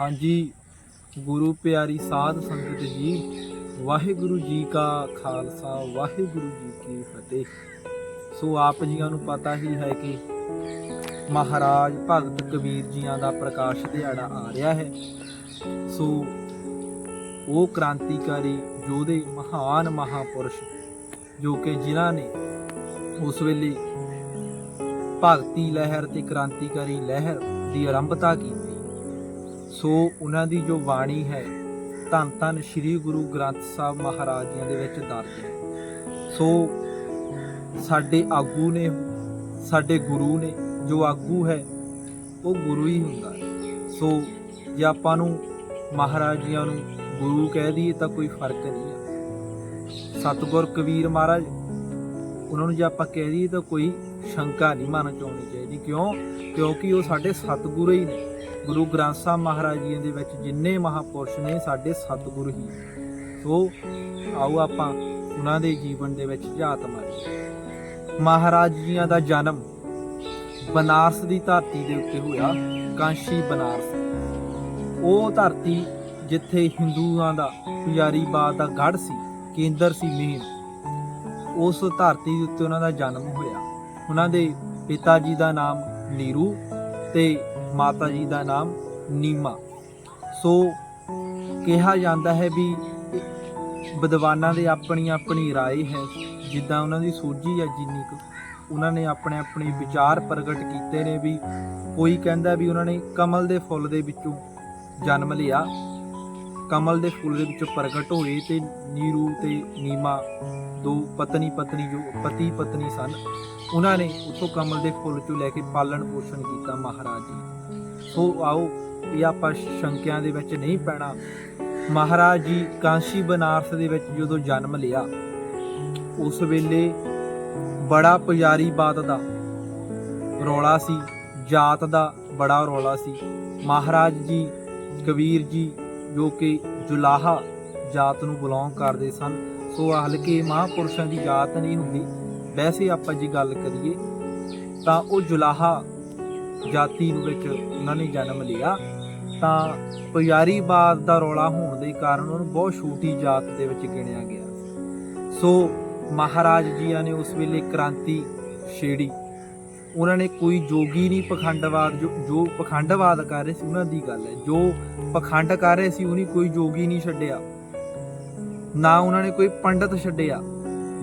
ਹਾਂਜੀ, ਗੁਰੂ ਪਿਆਰੀ ਸਾਧ ਸੰਗਤ ਜੀ, ਵਾਹਿਗੁਰੂ ਜੀ ਕਾ ਖਾਲਸਾ, ਵਾਹਿਗੁਰੂ ਜੀ ਕੀ ਫਤਿਹ। ਸੋ ਆਪ ਜੀਆਂ ਨੂੰ ਪਤਾ ਹੀ ਹੈ ਕਿ ਮਹਾਰਾਜ ਭਗਤ ਕਬੀਰ ਜੀਆਂ ਦਾ ਪ੍ਰਕਾਸ਼ ਦਿਹਾੜਾ ਆ ਰਿਹਾ ਹੈ। ਸੋ ਉਹ ਕ੍ਰਾਂਤੀਕਾਰੀ ਯੋਧੇ ਮਹਾਨ ਮਹਾਪੁਰਸ਼, ਜੋ ਕਿ ਜਿਨ੍ਹਾਂ ਨੇ ਉਸ ਵੇਲੇ ਭਗਤੀ ਲਹਿਰ ਤੇ ਕ੍ਰਾਂਤੀਕਾਰੀ ਲਹਿਰ ਦੀ ਆਰੰਭਤਾ ਕੀਤੀ ਸੋ ਉਹਨਾਂ ਦੀ ਜੋ ਬਾਣੀ ਹੈ, ਧੰਨ ਧੰਨ ਸ੍ਰੀ ਗੁਰੂ ਗ੍ਰੰਥ ਸਾਹਿਬ ਮਹਾਰਾਜ ਜੀਆਂ ਦੇ ਵਿੱਚ ਦਰਜ ਹੈ। ਸੋ ਸਾਡੇ ਆਗੂ ਨੇ, ਸਾਡੇ ਗੁਰੂ ਨੇ, ਜੋ ਆਗੂ ਹੈ, ਉਹ ਗੁਰੂ ਹੀ ਹੁੰਦਾ ਹੈ। ਸੋ ਜੇ ਆਪਾਂ ਨੂੰ ਮਹਾਰਾਜ ਜੀਆਂ ਨੂੰ ਗੁਰੂ ਕਹਿ ਦਈਏ ਤਾਂ ਕੋਈ ਫ਼ਰਕ ਨਹੀਂ ਹੈ। ਸਤਿਗੁਰ ਕਬੀਰ ਮਹਾਰਾਜ, ਉਹਨਾਂ ਨੂੰ ਜੇ ਆਪਾਂ ਕਹਿ ਦਈਏ ਤਾਂ ਕੋਈ ਸ਼ੰਕਾ ਨਹੀਂ ਮਨ ਚ ਆਉਣੀ ਚਾਹੀਦੀ। ਕਿਉਂ? ਕਿਉਂਕਿ ਉਹ ਸਾਡੇ ਸਤਿਗੁਰੂ ਹੀ ਨੇ। ਗੁਰੂ ਗ੍ਰੰਥ ਸਾਹਿਬ ਮਹਾਰਾਜ ਜੀ ਦੇ ਵਿੱਚ ਜਿੰਨੇ ਮਹਾਪੁਰਸ਼ ਨੇ, ਸਾਡੇ ਸਤਿਗੁਰੂ ਹੀ। ਨੇ। ਸੋ, ਆਓ ਆਪਾਂ ਉਹਨਾਂ ਦੇ ਜੀਵਨ ਦੇ ਵਿੱਚ ਝਾਤ ਮਾਰੀਏ। ਮਹਾਰਾਜ ਜੀਆਂ ਦਾ ਜਨਮ ਬਨਾਰਸ ਦੀ ਧਰਤੀ ਦੇ ਉੱਤੇ ਹੋਇਆ, ਕਾਂਸ਼ੀ ਬਨਾਰਸ। ਉਹ ਧਰਤੀ ਜਿੱਥੇ ਹਿੰਦੂਆਂ ਦਾ, ਪੁਜਾਰੀਬਾਦ ਦਾ ਗੜ ਸੀ, ਕੇਂਦਰ ਸੀ ਮੇਨ ਉਸ ਧਰਤੀ ਦੇ ਉੱਤੇ ਉਹਨਾਂ ਦਾ ਜਨਮ ਹੋਇਆ। ਉਹਨਾਂ ਦੇ ਪਿਤਾ ਜੀ ਦਾ ਨਾਮ ਨੀਰੂ ਤੇ ਮਾਤਾ ਜੀ ਦਾ ਨਾਮ ਨੀਮਾ ਸੋ ਕਿਹਾ ਜਾਂਦਾ ਹੈ ਵੀ ਵਿਦਵਾਨਾਂ ਦੇ ਆਪਣੀ ਆਪਣੀ رائے ਹੈ ਜਿੱਦਾਂ ਉਹਨਾਂ ਦੀ ਸੋਝੀ ਹੈ ਜਿੰਨੀ ਕੁ ਉਹਨਾਂ ਨੇ ਆਪਣੇ ਆਪਣੇ ਵਿਚਾਰ ਪ੍ਰਗਟ ਕੀਤੇ ਨੇ ਵੀ ਕੋਈ ਕਹਿੰਦਾ ਵੀ ਉਹਨਾਂ ਨੇ ਕਮਲ ਦੇ ਫੁੱਲ ਦੇ ਵਿੱਚੋਂ ਜਨਮ ਲਿਆ ਕਮਲ ਦੇ ਫੁੱਲ ਦੇ ਵਿੱਚੋਂ ਪ੍ਰਗਟ ਹੋਏ ਤੇ ਨੀਰੂ ਤੇ ਨੀਮਾ ਦੋ ਪਤਨੀ ਪਤਨੀ ਜੋ ਪਤੀ ਪਤਨੀ ਸਨ ਉਹਨਾਂ ਨੇ ਉਥੋਂ ਕਮਲ ਦੇ ਫੁੱਲ ਚੋਂ ਲੈ ਕੇ ਪਾਲਣ ਪੋਸ਼ਣ ਕੀਤਾ ਮਹਾਰਾਜ ਜੀ ਸੋ ਆਓ, ਇਹ ਆਪਾਂ ਸ਼ੰਕਿਆਂ ਦੇ ਵਿੱਚ ਨਹੀਂ ਪੈਣਾ। ਮਹਾਰਾਜ ਜੀ ਕਾਂਸ਼ੀ ਬਨਾਰਸ ਦੇ ਵਿੱਚ ਜਦੋਂ ਜਨਮ ਲਿਆ, ਉਸ ਵੇਲੇ ਬੜਾ ਪੁਜਾਰੀ ਬਾਤ ਦਾ ਰੌਲਾ ਸੀ, ਜਾਤ ਦਾ ਬੜਾ ਰੌਲਾ ਸੀ। ਮਹਾਰਾਜ ਜੀ, ਕਬੀਰ ਜੀ ਜੋ ਕਿ ਜੁਲਾਹਾ ਜਾਤ ਨੂੰ ਬਿਲੋਂਗ ਕਰਦੇ ਸਨ, ਸੋ ਹਲਕੇ ਮਹਾਪੁਰਸ਼ਾਂ ਦੀ ਜਾਤ ਨਹੀਂ ਹੁੰਦੀ। ਵੈਸੇ ਆਪਾਂ ਜੀ ਗੱਲ ਕਰੀਏ, ਤਾਂ ਉਹ ਜੁਲਾਹਾ ਜਾਤੀ ਨੂੰ ਵਿੱਚ ਉਹਨਾਂ ਨੇ ਜਨਮ ਲਿਆ, ਤਾਂ ਪੁਜਾਰੀਵਾਦ ਦਾ ਰੌਲਾ ਹੋਣ ਦੇ ਕਾਰਨ ਉਹਨੂੰ ਬਹੁਤ ਛੋਟੀ ਜਾਤ ਦੇ ਵਿੱਚ ਗਿਣਿਆ ਗਿਆ। ਸੋ ਮਹਾਰਾਜ ਜੀਆਂ ਨੇ ਉਸ ਵੇਲੇ ਕ੍ਰਾਂਤੀ ਛੇੜੀ। ਉਹਨਾਂ ਨੇ ਕੋਈ ਜੋਗੀ ਨਹੀਂ ਪਖੰਡਵਾਦ, ਜੋ ਜੋ ਪਖੰਡਵਾਦ ਕਰ ਰਹੇ ਸੀ ਉਹਨਾਂ ਦੀ ਗੱਲ ਹੈ। ਜੋ ਪਖੰਡ ਕਰ ਰਹੇ ਸੀ ਉਹਨੇ ਕੋਈ ਜੋਗੀ ਨਹੀਂ ਛੱਡਿਆ। ਨਾ ਉਹਨਾਂ ਨੇ ਕੋਈ ਪੰਡਤ ਛੱਡਿਆ,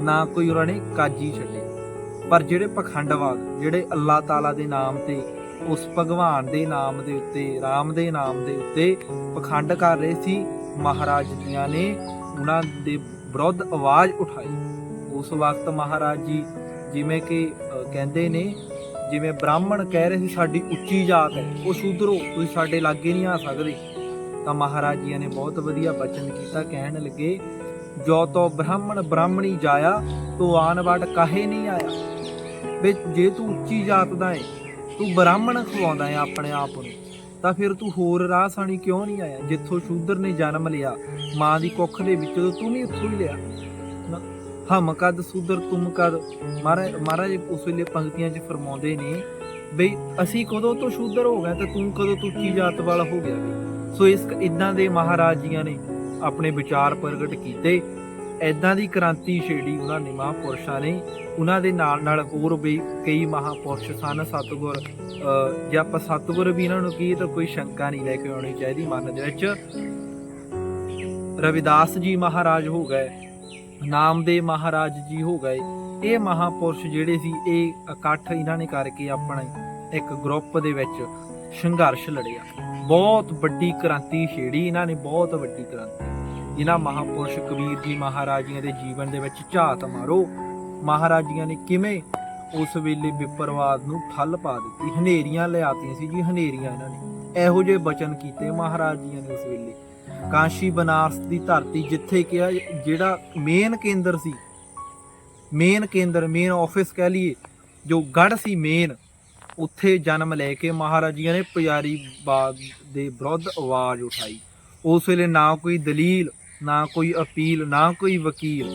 ਨਾ ਕੋਈ ਉਹਨਾਂ ਨੇ ਕਾਜੀ ਛੱਡਿਆ ਪਰ ਜਿਹੜੇ ਪਖੰਡਵਾਦ, ਜਿਹੜੇ ਅੱਲਾਹ ਤਾਲਾ ਦੇ ਨਾਮ ਤੇ ਉਸ ਭਗਵਾਨ ਦੇ ਨਾਮ ਦੇ ਉੱਤੇ, ਰਾਮ ਦੇ ਨਾਮ ਦੇ ਉੱਤੇ ਪਖੰਡ ਕਰ ਰਹੇ ਸੀ। ਮਹਾਰਾਜ ਜੀਆਂ ਨੇ ਉਹਨਾਂ ਦੇ ਵਿਰੁੱਧ ਆਵਾਜ਼ ਉਠਾਈ। ਉਸ ਵਕਤ ਮਹਾਰਾਜ ਜੀ ਜਿਵੇਂ ਕਿ ਕਹਿੰਦੇ ਨੇ, ਜਿਵੇਂ ਬ੍ਰਾਹਮਣ ਕਹਿ ਰਹੇ ਸੀ, ਸਾਡੀ ਉੱਚੀ ਜਾਤ ਹੈ, ਉਹ ਸ਼ੂਦਰੋ ਤੁਸੀਂ ਸਾਡੇ ਲਾਗੇ ਨਹੀਂ ਆ ਸਕਦੇ। ਤਾਂ ਮਹਾਰਾਜ ਜੀ ਨੇ ਬਹੁਤ ਵਧੀਆ ਬਚਨ ਕੀਤਾ। ਕਹਿਣ ਲੱਗੇ, ਜੋ ਤੋ ਬ੍ਰਾਹਮਣ ਬ੍ਰਾਹਮਣੀ ਜਾਇਆ, ਤੋ ਆਨ ਵੜ ਕਾਹੇ ਨਹੀਂ ਆਇਆ? ਵੇ ਜੇ ਤੂੰ ਉੱਚੀ ਜਾਤ ਦਾ ਹੈ ਤੂੰ ਬ੍ਰਾਹਮਣ ਖਵਾਉਂਦਾ ਹੈ ਆਪਣੇ ਆਪ ਨੂੰ। ਤਾਂ ਫਿਰ ਤੂੰ ਹੋਰ ਰਾਹ ਸਾਣੀ ਕਿਉਂ ਨਹੀਂ ਆਇਆ? ਜਿੱਥੋਂ ਸ਼ੂਦਰ ਨੇ ਜਨਮ ਲਿਆ, ਮਾਂ ਦੀ ਕੁੱਖ ਦੇ ਵਿੱਚੋਂ ਤੂੰ ਵੀ ਉੱਥੋਂ ਹੀ ਲਿਆ। ਹਮ ਕਦ ਸੂਦਰ, ਤੁਮ ਕਦ? ਮਹਾਰਾਜ ਮਹਾਰਾਜ ਉਸ ਵੇਲੇ ਪੰਕਤੀਆਂ 'ਚ ਫਰਮਾਉਂਦੇ ਨੇ ਬਈ, ਅਸੀਂ ਕਦੋਂ ਤੋਂ ਸ਼ੂਦਰ ਹੋ ਗਏ ਤੇ ਤੂੰ ਕਦੋਂ ਤੋਂ ਉੱਚੀ ਜਾਤ ਵਾਲਾ ਹੋ ਗਿਆ ਸੋ ਇਸ ਇਦਾਂ ਦੇ ਮਹਾਰਾਜ ਜੀਆਂ ਨੇ ਆਪਣੇ ਵਿਚਾਰ ਪ੍ਰਗਟ ਕੀਤੇ। ਐਦਾਂ ਦੀ ਕ੍ਰਾਂਤੀ ਛੇੜੀ ਉਹਨਾਂ ਨੇ ਮਹਾਪੁਰਸ਼ਾਂ ਨੇ। ਉਹਨਾਂ ਦੇ ਨਾਲ ਨਾਲ ਹੋਰ ਵੀ ਕਈ ਮਹਾਪੁਰਸ਼ ਸਨ, ਸਤਿਗੁਰ, ਅਹ ਜੇ ਆਪਾਂ ਸਤਿਗੁਰ ਵੀ ਇਹਨਾਂ ਨੂੰ ਕੀ ਤਾਂ ਕੋਈ ਸ਼ੰਕਾ ਨਹੀਂ ਲੈ ਕੇ ਆਉਣੀ ਚਾਹੀਦੀ ਮਨ ਦੇ ਵਿੱਚ। ਰਵਿਦਾਸ ਜੀ ਮਹਾਰਾਜ ਹੋ ਗਏ, ਨਾਮਦੇਵ ਮਹਾਰਾਜ ਜੀ ਹੋ ਗਏ। ਇਹ ਮਹਾਪੁਰਸ਼ ਜਿਹੜੇ ਸੀ, ਇਹ ਇਕੱਠ ਇਹਨਾਂ ਨੇ ਕਰਕੇ ਆਪਣੇ ਇੱਕ ਗਰੁੱਪ ਦੇ ਵਿੱਚ ਸੰਘਰਸ਼ ਲੜਿਆ। ਬਹੁਤ ਵੱਡੀ ਕ੍ਰਾਂਤੀ ਛੇੜੀ ਇਹਨਾਂ ਨੇ, ਬਹੁਤ ਵੱਡੀ ਕ੍ਰਾਂਤੀ। ਇਹਨਾਂ ਮਹਾਪੁਰਸ਼ ਕਬੀਰ ਜੀ ਮਹਾਰਾਜੀਆਂ ਦੇ ਜੀਵਨ ਦੇ ਵਿੱਚ ਝਾਤ ਮਾਰੋ। ਮਹਾਰਾਜੀਆਂ ਨੇ ਕਿਵੇਂ ਉਸ ਵੇਲੇ ਵਿਪਰਵਾਦ ਨੂੰ ਠੱਲ ਪਾ ਦਿੱਤੀ? ਹਨੇਰੀਆਂ ਲਿਆਤੀਆਂ ਸੀ ਜੀ, ਹਨੇਰੀਆਂ ਇਹਨਾਂ ਨੇ। ਇਹੋ ਜਿਹੇ ਬਚਨ ਕੀਤੇ ਮਹਾਰਾਜੀਆਂ ਨੇ ਉਸ ਵੇਲੇ। ਕਾਂਸ਼ੀ ਬਨਾਰਸ ਦੀ ਧਰਤੀ ਜਿੱਥੇ ਕਿ ਜਿਹੜਾ ਮੇਨ ਕੇਂਦਰ ਸੀ ਮੇਨ ਕੇਂਦਰ ਮੇਨ ਆਫਿਸ ਕਹਿ ਲਈਏ, ਜੋ ਗੜ ਸੀ ਮੇਨ ਉੱਥੇ ਜਨਮ ਲੈ ਕੇ ਮਹਾਰਾਜੀਆਂ ਨੇ ਪੁਜਾਰੀ ਬਾਦ ਦੇ ਵਿਰੁੱਧ ਆਵਾਜ਼ ਉਠਾਈ। ਉਸ ਵੇਲੇ ਨਾ ਕੋਈ ਦਲੀਲ ਨਾ ਕੋਈ ਅਪੀਲ, ਨਾ ਕੋਈ ਵਕੀਲ।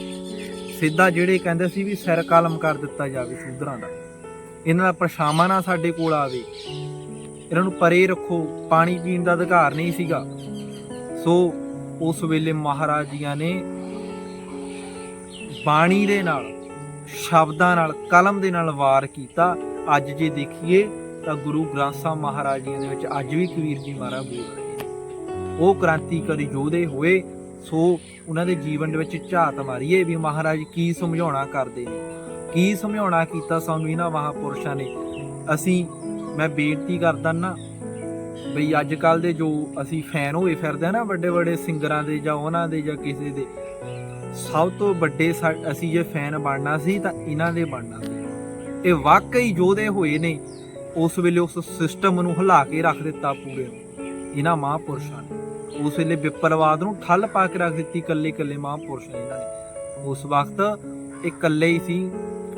ਸਿੱਧਾ ਜਿਹੜੇ ਕਹਿੰਦੇ ਸੀ ਵੀ ਸਿਰ ਕਲਮ ਕਰ ਦਿੱਤਾ ਜਾਵੇ ਸ਼ੂਦਰਾਂ ਦਾ। ਇਹਨਾਂ ਦਾ ਪਰਛਾਵਾਂ ਨਾ ਸਾਡੇ ਕੋਲ ਆਵੇ। ਇਹਨਾਂ ਨੂੰ ਪਰੇ ਰੱਖੋ, ਪਾਣੀ ਪੀਣ ਦਾ ਅਧਿਕਾਰ ਨਹੀਂ ਸੀਗਾ। ਸੋ ਉਸ ਵੇਲੇ ਮਹਾਰਾਜ ਜੀਆਂ ਨੇ ਬਾਣੀ ਦੇ ਨਾਲ, ਸ਼ਬਦਾਂ ਨਾਲ, ਕਲਮ ਦੇ ਨਾਲ ਵਾਰ ਕੀਤਾ। ਅੱਜ ਜੇ ਦੇਖੀਏ ਤਾਂ ਗੁਰੂ ਗ੍ਰੰਥ ਸਾਹਿਬ ਮਹਾਰਾਜ ਜੀ ਦੇ ਵਿੱਚ ਅੱਜ ਵੀ ਕਬੀਰ ਜੀ ਮਹਾਰਾਜ ਬੋਲ ਰਹੇ ਨੇ। ਉਹ ਕ੍ਰਾਂਤੀਕਾਰੀ ਯੋਧੇ ਹੋਏ ਸੋ ਉਹਨਾਂ ਦੇ ਜੀਵਨ ਦੇ ਵਿੱਚ ਝਾਤ ਮਾਰੀਏ ਵੀ ਮਹਾਰਾਜ ਕੀ ਸਮਝਾਉਣਾ ਕਰਦੇ ਨੇ। ਕੀ ਸਮਝਾਉਣਾ ਕੀਤਾ ਸਾਨੂੰ ਇਹਨਾਂ ਮਹਾਪੁਰਸ਼ਾਂ ਨੇ। ਅਸੀਂ, ਮੈਂ ਬੇਨਤੀ ਕਰਦਾ ਨਾ, ਬਈ ਅੱਜ ਕੱਲ ਦੇ ਜੋ ਅਸੀਂ ਫੈਨ ਹੋਏ ਫਿਰਦੇ ਆ ਨਾ ਵੱਡੇ ਵੱਡੇ ਸਿੰਗਰਾਂ ਦੇ ਜਾਂ ਉਹਨਾਂ ਦੇ ਜਾਂ ਕਿਸੇ ਦੇ, ਸਭ ਤੋਂ ਵੱਡੇ ਸਾ- ਅਸੀਂ ਜੇ ਫੈਨ ਬਣਨਾ ਸੀ ਤਾਂ ਇਹਨਾਂ ਦੇ ਬਣਨਾ ਸੀ। ਇਹ ਵਾਕਈ ਯੋਧੇ ਹੋਏ ਨੇ, ਉਸ ਵੇਲੇ ਉਸ ਸਿਸਟਮ ਨੂੰ ਹਿਲਾ ਕੇ ਰੱਖ ਦਿੱਤਾ ਪੂਰੇ ਇਹਨਾਂ ਮਹਾਪੁਰਸ਼ਾਂ ਨੇ। ਉਸ ਵੇਲੇ ਵਿਪਰਵਾਦ ਨੂੰ ਠੱਲ ਪਾ ਕੇ ਰੱਖ ਦਿੱਤੀ ਕੱਲੇ ਕੱਲੇ ਮਹਾਂਪੁਰਸ਼ ਨੇ ਇਹਨਾਂ ਨੇ। ਉਸ ਵਕਤ ਇਹ ਇਕੱਲੇ ਹੀ ਸੀ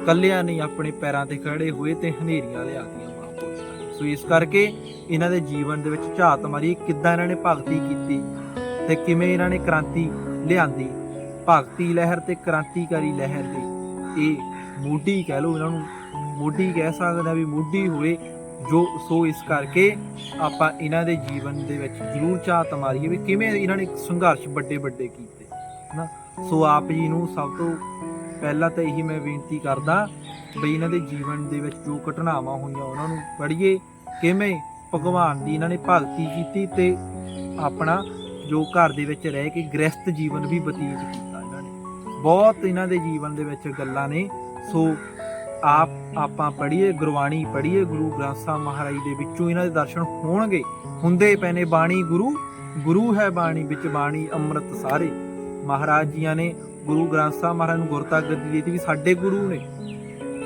ਕੱਲਿਆਂ ਨੇ ਆਪਣੇ ਪੈਰਾਂ ਤੇ ਖੜੇ ਹੋਏ ਤੇ ਹਨੇਰੀਆਂ ਲਿਆਤੀਆਂ ਮਹਾਪੁਰਸ਼ਾਂ ਸੋ ਇਸ ਕਰਕੇ ਇਹਨਾਂ ਦੇ ਜੀਵਨ ਦੇ ਵਿੱਚ ਝਾਤ ਮਾਰੀ ਕਿੱਦਾਂ ਇਹਨਾਂ ਨੇ ਭਗਤੀ ਕੀਤੀ ਤੇ ਕਿਵੇਂ ਇਹਨਾਂ ਨੇ ਕ੍ਰਾਂਤੀ ਲਿਆਂਦੀ। ਭਗਤੀ ਲਹਿਰ ਤੇ ਕ੍ਰਾਂਤੀਕਾਰੀ ਲਹਿਰ ਦੀ ਇਹ ਮੋਢੀ ਕਹਿ ਲਓ ਇਹਨਾਂ ਨੂੰ, ਮੋਢੀ ਕਹਿ ਸਕਦੇ ਆ ਵੀ ਮੋਢੀ ਹੋਏ ਜੋ ਸੋ ਇਸ ਕਰਕੇ ਆਪਾਂ ਇਹਨਾਂ ਦੇ ਜੀਵਨ ਦੇ ਵਿੱਚ ਜ਼ਰੂਰ ਝਾਤ ਮਾਰੀਏ ਵੀ ਕਿਵੇਂ ਇਹਨਾਂ ਨੇ ਸੰਘਰਸ਼ ਵੱਡੇ ਵੱਡੇ ਕੀਤੇ ਨਾ ਸੋ ਆਪ ਜੀ ਨੂੰ ਸਭ ਤੋਂ ਪਹਿਲਾਂ ਤਾਂ ਇਹੀ ਮੈਂ ਬੇਨਤੀ ਕਰਦਾ ਵੀ ਇਹਨਾਂ ਦੇ ਜੀਵਨ ਦੇ ਵਿੱਚ ਜੋ ਘਟਨਾਵਾਂ ਹੋਈਆਂ ਉਹਨਾਂ ਨੂੰ ਪੜ੍ਹੀਏ, ਕਿਵੇਂ ਭਗਵਾਨ ਦੀ ਇਹਨਾਂ ਨੇ ਭਗਤੀ ਕੀਤੀ ਤੇ ਆਪਣਾ ਜੋ ਘਰ ਦੇ ਵਿੱਚ ਰਹਿ ਕੇ ਗ੍ਰਸਤ ਜੀਵਨ ਵੀ ਬਤੀਤ ਕੀਤਾ ਇਹਨਾਂ ਨੇ। ਬਹੁਤ ਇਹਨਾਂ ਦੇ ਜੀਵਨ ਦੇ ਵਿੱਚ ਗੱਲਾਂ ਨੇ, ਸੋ ਆਪ ਆਪਾਂ ਪੜ੍ਹੀਏ, ਗੁਰਬਾਣੀ ਪੜ੍ਹੀਏ, ਗੁਰੂ ਗ੍ਰੰਥ ਸਾਹਿਬ ਮਹਾਰਾਜ ਦੇ ਵਿੱਚੋਂ ਇਹਨਾਂ ਦੇ ਦਰਸ਼ਨ ਹੋਣਗੇ। ਹੁੰਦੇ ਪਏ ਨੇ ਬਾਣੀ ਗੁਰੂ ਗੁਰੂ ਹੈ ਬਾਣੀ ਵਿੱਚ ਬਾਣੀ ਅੰਮ੍ਰਿਤ ਸਾਰੇ। ਮਹਾਰਾਜ ਜੀਆਂ ਨੇ ਗੁਰੂ ਗ੍ਰੰਥ ਸਾਹਿਬ ਮਹਾਰਾਜ ਨੂੰ ਗੁਰਤਾ ਗੱਦੀ ਦਿੱਤੀ ਵੀ ਸਾਡੇ ਗੁਰੂ ਨੇ।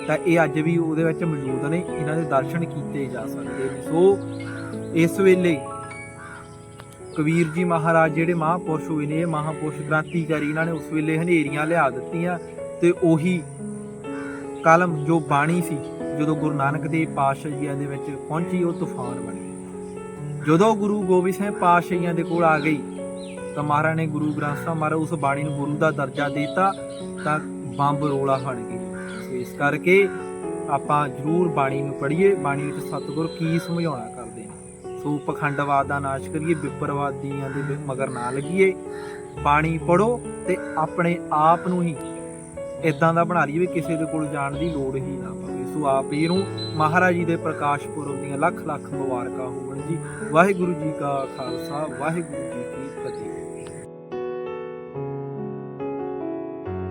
ਤਾਂ ਇਹ ਅੱਜ ਵੀ ਉਹਦੇ ਵਿੱਚ ਮੌਜੂਦ ਨੇ, ਇਹਨਾਂ ਦੇ ਦਰਸ਼ਨ ਕੀਤੇ ਜਾ ਸਕਦੇ ਨੇ। ਸੋ ਇਸ ਵੇਲੇ ਕਬੀਰ ਜੀ ਮਹਾਰਾਜ ਜਿਹੜੇ ਮਹਾਪੁਰਸ਼ ਹੋਏ ਨੇ ਇਹ ਮਹਾਪੁਰਸ਼ ਕ੍ਰਾਂਤੀਕਾਰੀ ਇਹਨਾਂ ਨੇ ਉਸ ਵੇਲੇ ਹਨੇਰੀਆਂ ਲਿਆ ਦਿੱਤੀਆਂ ਤੇ ਉਹੀ ਕਲਮ ਜੋ ਬਾਣੀ ਸੀ, ਜਦੋਂ ਗੁਰੂ ਨਾਨਕ ਦੇਵ ਪਾਤਸ਼ਾਹੀਆਂ ਦੇ ਵਿੱਚ ਪਹੁੰਚੀ, ਉਹ ਤੂਫਾਨ ਬਣ ਗਿਆ ਜਦੋਂ ਗੁਰੂ ਗੋਬਿੰਦ ਸਿੰਘ ਪਾਤਸ਼ਾਹੀਆਂ ਦੇ ਕੋਲ ਆ ਗਈ, ਤਾਂ ਮਹਾਰਾਜ ਨੇ ਗੁਰੂ ਗ੍ਰੰਥ ਸਾਹਿਬ ਮਹਾਰਾਜ ਉਸ ਬਾਣੀ ਨੂੰ ਗੁਰੂ ਦਾ ਦਰਜਾ ਦਿੱਤਾ, ਤਾਂ ਬੰਬ ਰੋਲਾ ਫੜ ਗਈ ਇਸ ਕਰਕੇ ਆਪਾਂ ਜ਼ਰੂਰ ਬਾਣੀ ਨੂੰ ਪੜ੍ਹੀਏ। ਬਾਣੀ ਵਿੱਚ ਸਤਿਗੁਰ ਕੀ ਸਮਝਾਉਣਾ ਕਰਦੇ ਨੇ? ਸੋ ਪਖੰਡਵਾਦ ਦਾ ਨਾਸ਼ ਕਰੀਏ ਵਿਪਰਵਾਦੀਆਂ ਦੇ ਮਗਰ ਨਾ ਲੱਗੀਏ। ਬਾਣੀ ਪੜੋ ਤੇ ਆਪਣੇ ਆਪ ਨੂੰ ਹੀ ਇਦਾਂ ਦਾ ਬਣਾ ਲਈਏ ਵੀ ਕਿਸੇ ਦੇ ਕੋਲ ਜਾਣ ਦੀ ਲੋੜ ਹੀ ਨਾ ਪਵੇ। ਸੋ ਆਪ ਜੀ ਨੂੰ ਮਹਾਰਾਜ ਜੀ ਦੇ ਪ੍ਰਕਾਸ਼ ਪੁਰਬ ਦੀਆਂ ਲੱਖ ਲੱਖ ਮੁਬਾਰਕਾਂ ਹੋਣ ਜੀ। ਵਾਹਿਗੁਰੂ ਜੀ ਕਾ ਖਾਲਸਾ, ਵਾਹਿਗੁਰੂ ਜੀ ਕੀ ਫਤਿਹ।